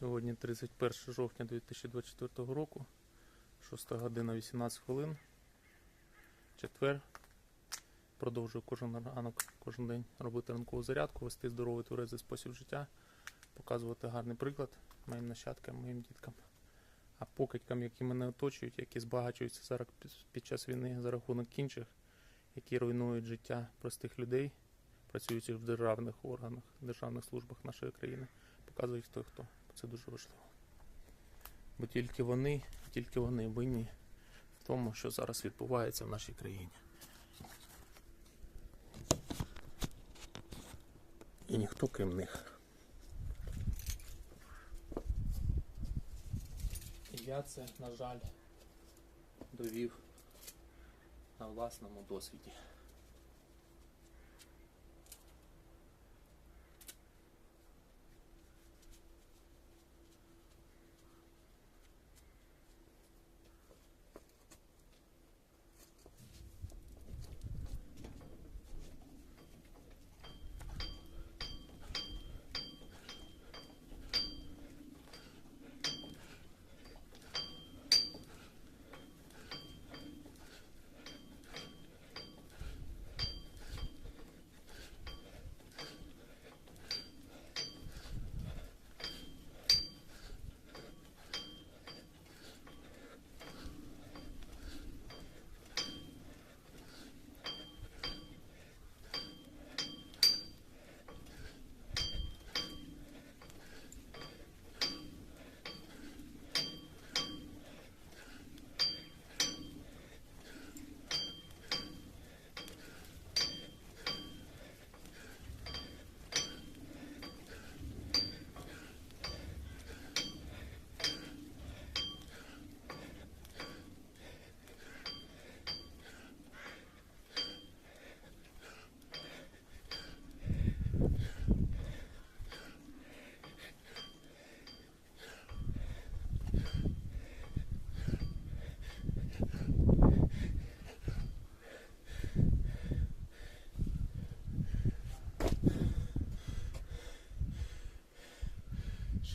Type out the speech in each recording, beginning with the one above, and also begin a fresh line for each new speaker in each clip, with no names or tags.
Сьогодні 31 жовтня 2024 року, 6 година 18 хвилин. Четвер. Продовжую кожен ранок, кожен день робити ранкову зарядку, вести здоровий тверезий спосіб життя, показувати гарний приклад моїм нащадкам, моїм діткам. А покидькам, які мене оточують, які збагачуються зараз під- час війни за рахунок інших, які руйнують життя простих людей, працюючих в державних органах, державних службах нашої країни, показують хто хто. Це дуже важливо. Бо тільки вони, тільки вони винні в тому, що зараз відбувається в нашій країні. І ніхто крім них. І я це, на жаль, довів на власному досвіді.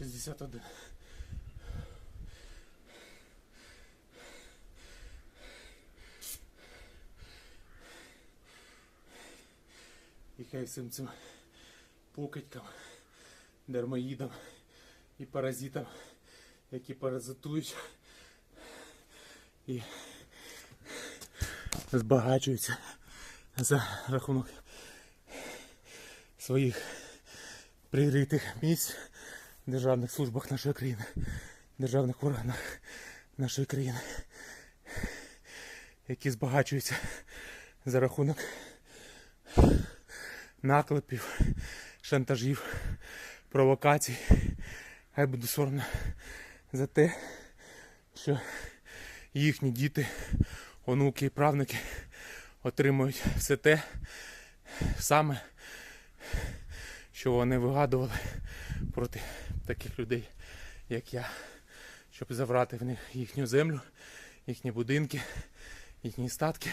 Шістдесят один. І хай всім цим покидькам, дермоїдам і паразитам, які паразитують і збагачуються за рахунок своїх прикритих місць державних службах нашої країни, державних органах нашої країни, які збагачуються за рахунок наклепів, шантажів, провокацій. Хай буде соромно за те, що їхні діти, онуки і правнуки отримують все те саме, що вони вигадували проти таких людей, як я, щоб забрати в них їхню землю, їхні будинки, їхні статки.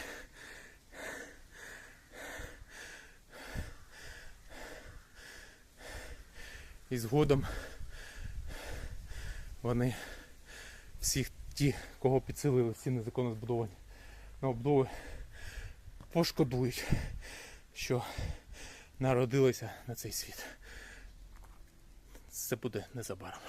І згодом вони всіх ті, кого підсилили ці незаконно збудовані на обдови, пошкодують, що народилися на цей світ. Це буде незабаром.